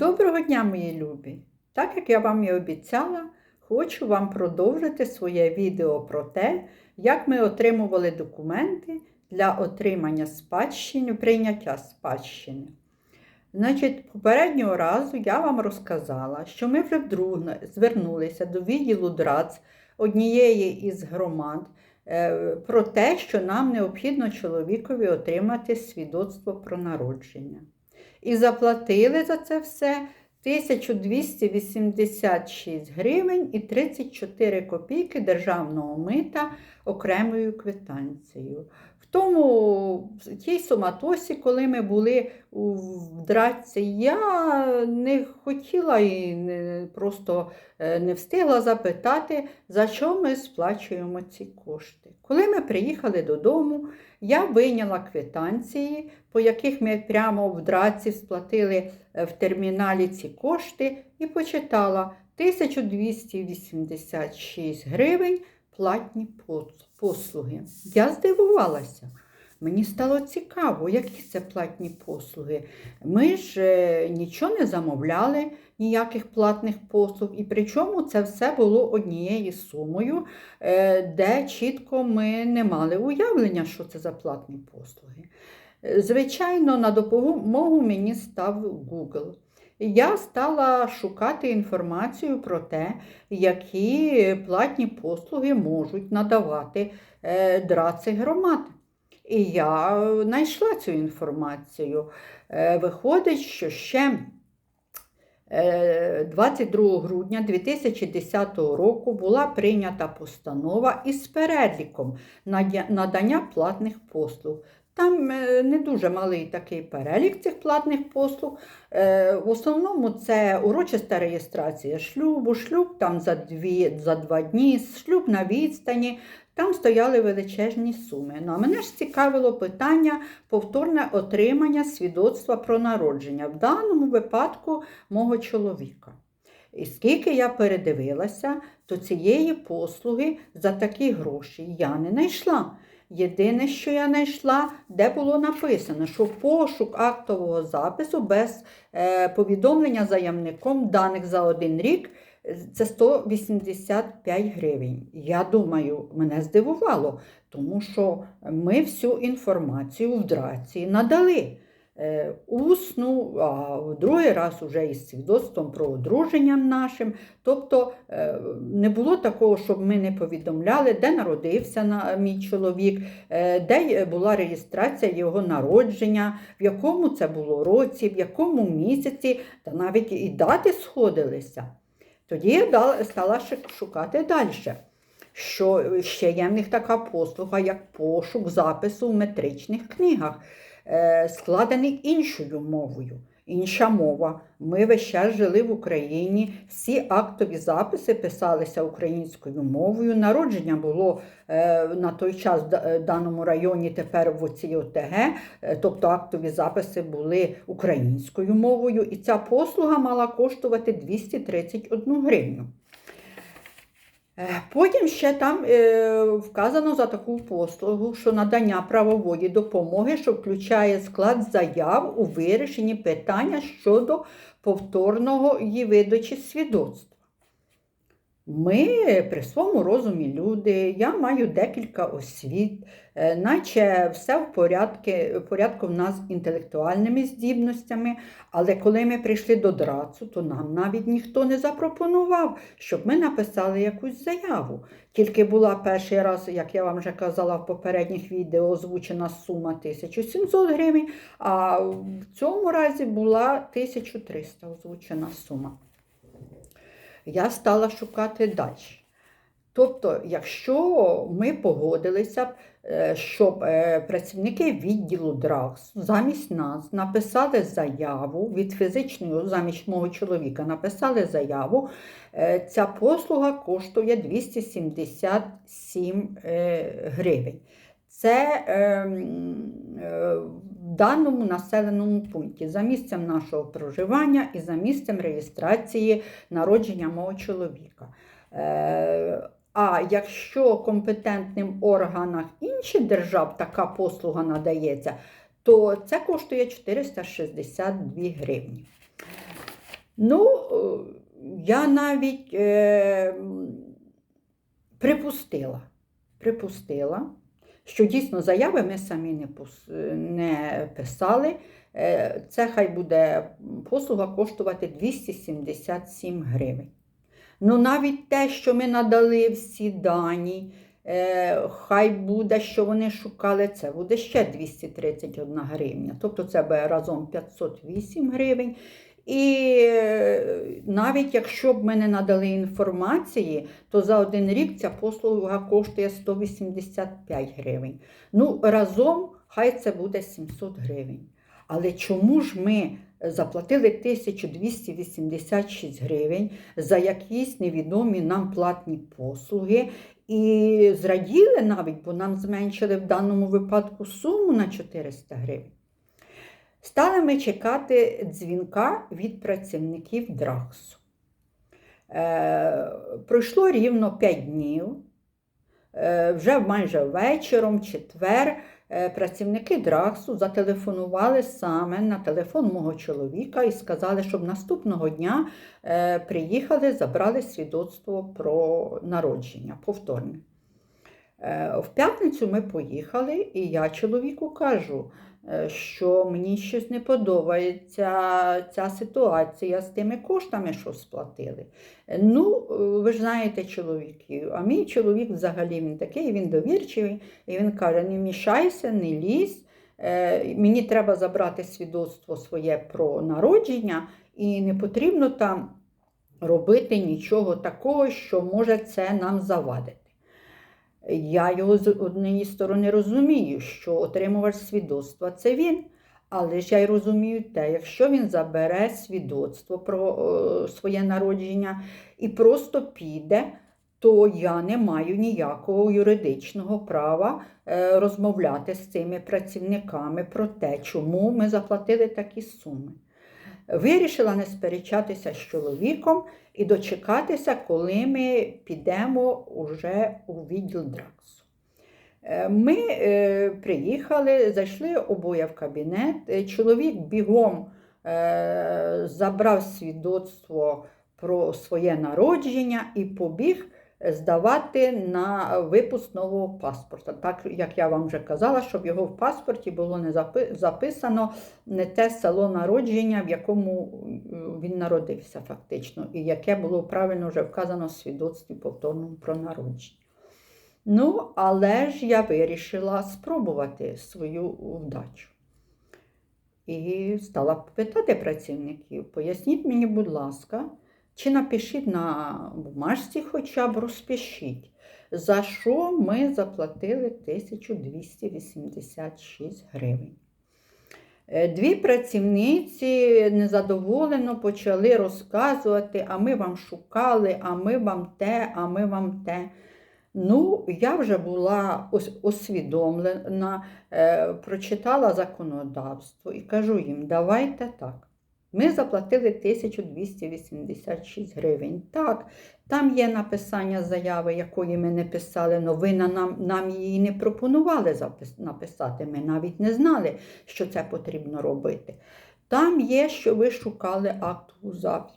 Доброго дня, мої любі! Так як я вам і обіцяла, хочу вам продовжити своє відео про те, як ми отримували документи для отримання спадщини, прийняття спадщини. Значить, попереднього разу я вам розказала, що ми вже вдруге звернулися до відділу ДРАЦ однієї із громад е, про те, що нам необхідно чоловікові отримати свідоцтво про народження. І заплатили за це все 1286 гривень і 34 копійки державного мита окремою квитанцією. Тому в тій суматосі, коли ми були в драці, я не хотіла і не, просто е, не встигла запитати, за що ми сплачуємо ці кошти. Коли ми приїхали додому, я вийняла квитанції, по яких ми прямо в драці сплатили е, в терміналі ці кошти, і почитала 1286 гривень платні послуги. Я здивувалася. Мені стало цікаво, які це платні послуги. Ми ж е, нічого не замовляли, ніяких платних послуг, і причому це все було однією сумою, е, де чітко ми не мали уявлення, що це за платні послуги. Е, Звичайно, на допомогу мені став Google. Я стала шукати інформацію про те, які платні послуги можуть надавати е, драци громад. І я знайшла цю інформацію. Е, Виходить, що ще е, 22 грудня 2010 року була прийнята постанова із переліком надання платних послуг. Там е, не дуже малий такий перелік цих платних послуг. Е, В основному це урочиста реєстрація шлюбу, шлюб там за, дві, за два дні, шлюб на відстані. Там стояли величезні суми. Ну, а мене ж цікавило питання повторне отримання свідоцтва про народження, в даному випадку мого чоловіка. І скільки я передивилася, то цієї послуги за такі гроші я не знайшла. Єдине, що я знайшла, де було написано, що пошук актового запису без е, повідомлення заявником даних за один рік це 185 гривень. Я думаю, мене здивувало, тому що ми всю інформацію в драці надали. Е, Усну, а в другий раз уже із свідоцтвом про одруження нашим. Тобто е, не було такого, щоб ми не повідомляли, де народився мій чоловік, е, де була реєстрація його народження, в якому це було році, в якому місяці, та навіть і дати сходилися. Тоді я стала шукати далі. Що ще є в них така послуга, як пошук запису в метричних книгах, складений іншою мовою. Інша мова. Ми весь час жили в Україні, всі актові записи писалися українською мовою. Народження було е, на той час в е, даному районі, тепер в оцій ОТГ, е, тобто актові записи були українською мовою, і ця послуга мала коштувати 231 гривню. Е, Потім ще там е, вказано за таку послугу, що надання правової допомоги, що включає склад заяв у вирішенні питання щодо повторного її видачі свідоцтва. Ми при своєму розумі люди, я маю декілька освіт, е, наче все в порядку, в порядку в нас інтелектуальними здібностями, але коли ми прийшли до драцу, то нам навіть ніхто не запропонував, щоб ми написали якусь заяву. Тільки була перший раз, як я вам вже казала в попередніх відео, озвучена сума 1700 гривень, а в цьому разі була 1300 озвучена сума. Я стала шукати далі. Тобто, якщо ми погодилися, е, щоб е, працівники відділу ДРАКС замість нас написали заяву від фізичної, замість мого чоловіка написали заяву, е, ця послуга коштує 277 е, гривень. Це е, е, в даному населеному пункті за місцем нашого проживання і за місцем реєстрації народження мого чоловіка. Е, А якщо компетентним органам інших держав така послуга надається, то це коштує 462 гривні. Ну, я навіть е, припустила, припустила, що дійсно заяви ми самі не, не писали. Е, Це хай буде послуга коштувати 277 гривень. Ну, навіть те, що ми надали всі дані, е, хай буде, що вони шукали, це буде ще 231 гривня. Тобто це буде разом 508 гривень. І е, навіть якщо б ми не надали інформації, то за один рік ця послуга коштує 185 гривень. Ну, разом хай це буде 700 гривень. Але чому ж ми заплатили 1286 гривень за якісь невідомі нам платні послуги і зраділи навіть, бо нам зменшили в даному випадку суму на 400 гривень? Стали ми чекати дзвінка від працівників Драксу. Е, пройшло рівно 5 днів. Е, вже майже вечором, четвер, е, працівники Драксу зателефонували саме на телефон мого чоловіка і сказали, щоб наступного дня е, приїхали, забрали свідоцтво про народження повторне. Е, В п'ятницю ми поїхали, і я чоловіку кажу, що мені щось не подобається ця ситуація з тими коштами, що сплатили. Е, Ну, е, ви ж знаєте чоловіків, а мій чоловік взагалі він такий, він довірчивий, і він каже: не мішайся, не лізь. е, Мені треба забрати свідоцтво своє про народження, і не потрібно там робити нічого такого, що може це нам завадити. Я його з однієї сторони розумію, що отримувач свідоцтва це він. Але ж я й розумію те, якщо він забере свідоцтво про е, своє народження і просто піде, то я не маю ніякого юридичного права е, розмовляти з цими працівниками про те, чому ми заплатили такі суми. Вирішила не сперечатися з чоловіком і дочекатися, коли ми підемо уже у відділ Драксу. Е, Ми е, приїхали, зайшли обоє в кабінет. Е, Чоловік бігом забрав свідоцтво про своє народження і побіг здавати на випуск нового паспорта. Так як я вам вже казала, щоб його в паспорті було не записано не те село народження, в якому е, він народився фактично, і яке було правильно вже вказано в свідоцтві повторному про народження. Ну, але ж я вирішила спробувати свою вдачу. І стала питати працівників, поясніть мені, будь ласка, чи напишіть на бумажці хоча б розпишіть, за що ми заплатили 1286 гривень. Е, Дві працівниці незадоволено почали розказувати, а ми вам шукали, а ми вам те, а ми вам те. Ну, я вже була освідомлена, е, прочитала законодавство і кажу їм, давайте так. Ми заплатили 1286 гривень. Так, там є написання заяви, якої ми не писали, але ви нам, нам її не пропонували запис, написати. Ми навіть не знали, що це потрібно робити. Там є, що ви шукали актову запис.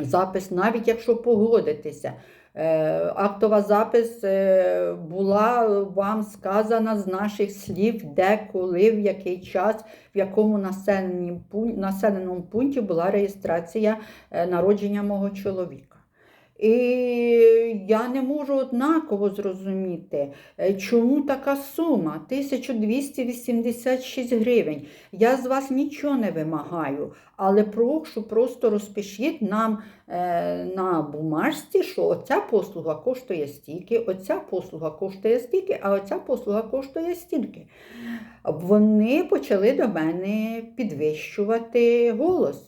Запис, навіть якщо погодитеся, Е, Актова запис е, була вам сказана з наших слів, де, коли, в який час, в якому населеному пункті була реєстрація е, народження мого чоловіка. І я не можу однаково зрозуміти, е, чому така сума 1286 гривень. Я з вас нічого не вимагаю, але прошу, просто розпишіть нам е, на бумажці, що оця послуга коштує стільки, оця послуга коштує стільки, а оця послуга коштує стільки. Вони почали до мене підвищувати голос.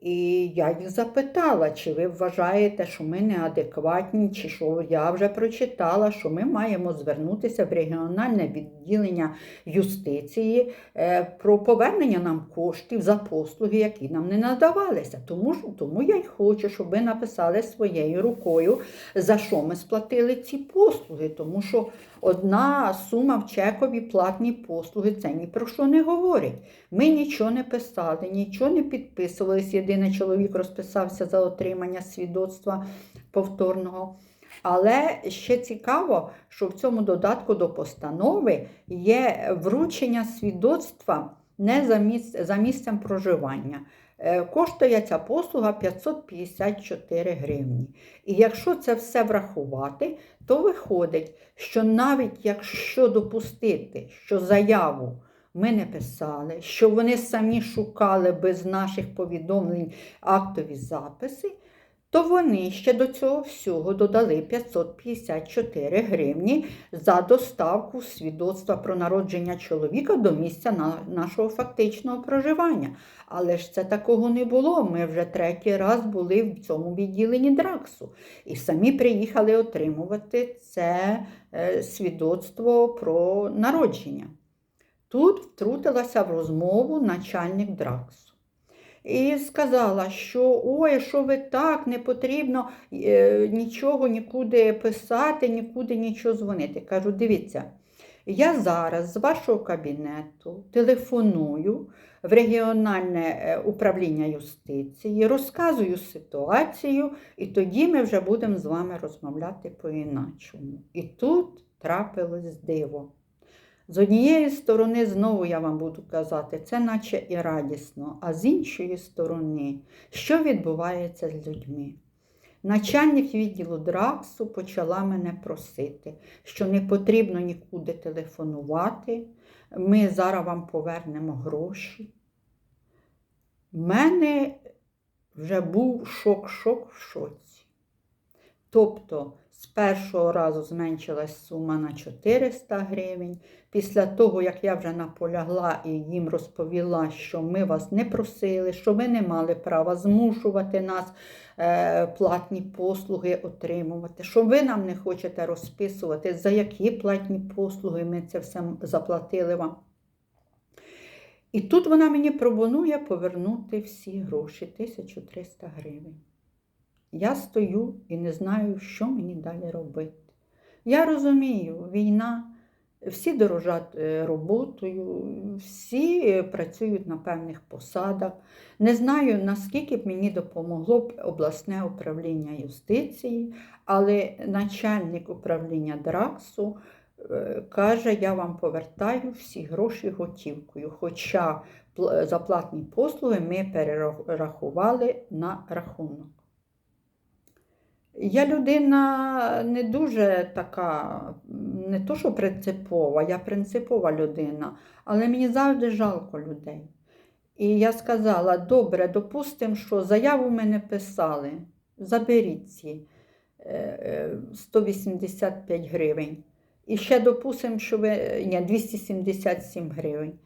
І я їх запитала, чи ви вважаєте, що ми неадекватні, чи що я вже прочитала, що ми маємо звернутися в регіональне відділення юстиції е, про повернення нам коштів за послуги, які нам не надавалися. Тому, тому я й хочу, щоб ви написали своєю рукою, за що ми сплатили ці послуги. Тому що одна сума в чекові платні послуги це ні про що не говорить. Ми нічого не писали, нічого не підписувалися. єдиний чоловік розписався за отримання свідоцтва повторного. Але ще цікаво, що в цьому додатку до постанови є вручення свідоцтва не за, місцем проживання. Е, Коштує ця послуга 554 гривні. І якщо це все врахувати, то виходить, що навіть якщо допустити, що заяву ми не писали, що вони самі шукали без наших повідомлень актові записи, то вони ще до цього всього додали 554 гривні за доставку свідоцтва про народження чоловіка до місця нашого фактичного проживання. Але ж це такого не було. Ми вже третій раз були в цьому відділенні Драксу і самі приїхали отримувати це е, свідоцтво про народження. Тут втрутилася в розмову начальник Драксу. І сказала, що ой, що ви так, не потрібно е, нічого нікуди писати, нікуди нічого дзвонити. Кажу, дивіться, я зараз з вашого кабінету телефоную в регіональне е, управління юстиції, розказую ситуацію, і тоді ми вже будемо з вами розмовляти по-іначому. І тут трапилось диво. З однієї сторони, знову я вам буду казати, це наче і радісно, а з іншої сторони, що відбувається з людьми? Начальник відділу Драксу почала мене просити, що не потрібно нікуди телефонувати, ми зараз вам повернемо гроші. У мене вже був шок-шок в шоці. Тобто з першого разу зменшилась сума на 400 гривень. Після того, як я вже наполягла і їм розповіла, що ми вас не просили, що ви не мали права змушувати нас е, платні послуги отримувати, що ви нам не хочете розписувати, за які платні послуги ми це все заплатили вам. І тут вона мені пропонує повернути всі гроші 1300 гривень. Я стою і не знаю, що мені далі робити. Я розумію, війна, всі дорожать е, роботою, всі е, працюють на певних посадах. Не знаю, наскільки б мені допомогло б обласне управління юстиції, але начальник управління Драксу е, каже, я вам повертаю всі гроші готівкою. Хоча пл- за платні послуги ми перерахували на рахунок. Я людина не дуже така, не то, що принципова, я принципова людина, але мені завжди жалко людей. І я сказала: добре, допустимо, що заяву ми не писали, заберіть ці е, е, 185 гривень. І ще допустимо, що ви ні, 277 гривень.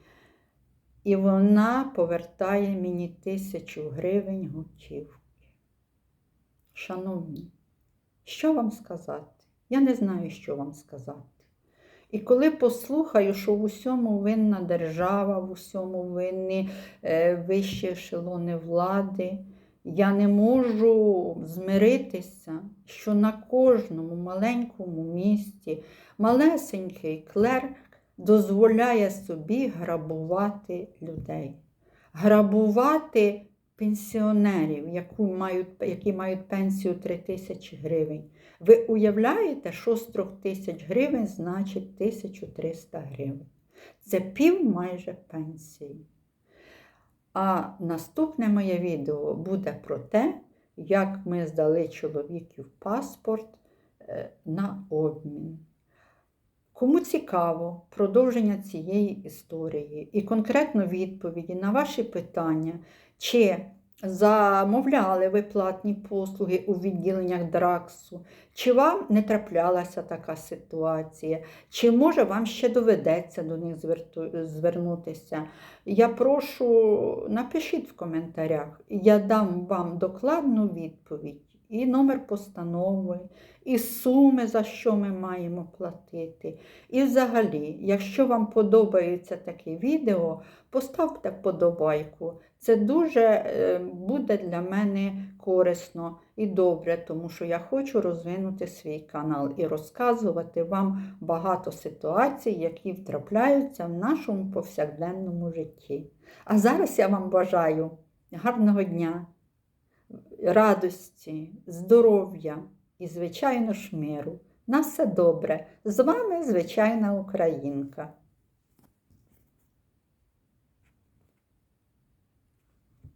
І вона повертає мені тисячу гривень готівки. Шановні, що вам сказати? Я не знаю, що вам сказати. І коли послухаю, що в усьому винна держава, в усьому винні е, вищі ешелони влади, я не можу змиритися, що на кожному маленькому місті малесенький клерк дозволяє собі грабувати людей, грабувати пенсіонерів, яку мають, які мають пенсію 3 тисячі гривень. Ви уявляєте, що з 3 тисяч гривень значить 1300 гривень? Це пів майже пенсії. А наступне моє відео буде про те, як ми здали чоловіків паспорт е, на обмін. Кому цікаво продовження цієї історії і конкретно відповіді на ваші питання, чи замовляли ви платні послуги у відділеннях Драксу, чи вам не траплялася така ситуація, чи може вам ще доведеться до них звернутися. Я прошу, напишіть в коментарях, я дам вам докладну відповідь. І номер постанови, і суми, за що ми маємо платити. І взагалі, якщо вам подобається таке відео, поставте вподобайку. Це дуже е, буде для мене корисно і добре, тому що я хочу розвинути свій канал і розказувати вам багато ситуацій, які втрапляються в нашому повсякденному житті. А зараз я вам бажаю гарного дня, радості, здоров'я і, звичайно ж, миру. На все добре. З вами звичайна українка.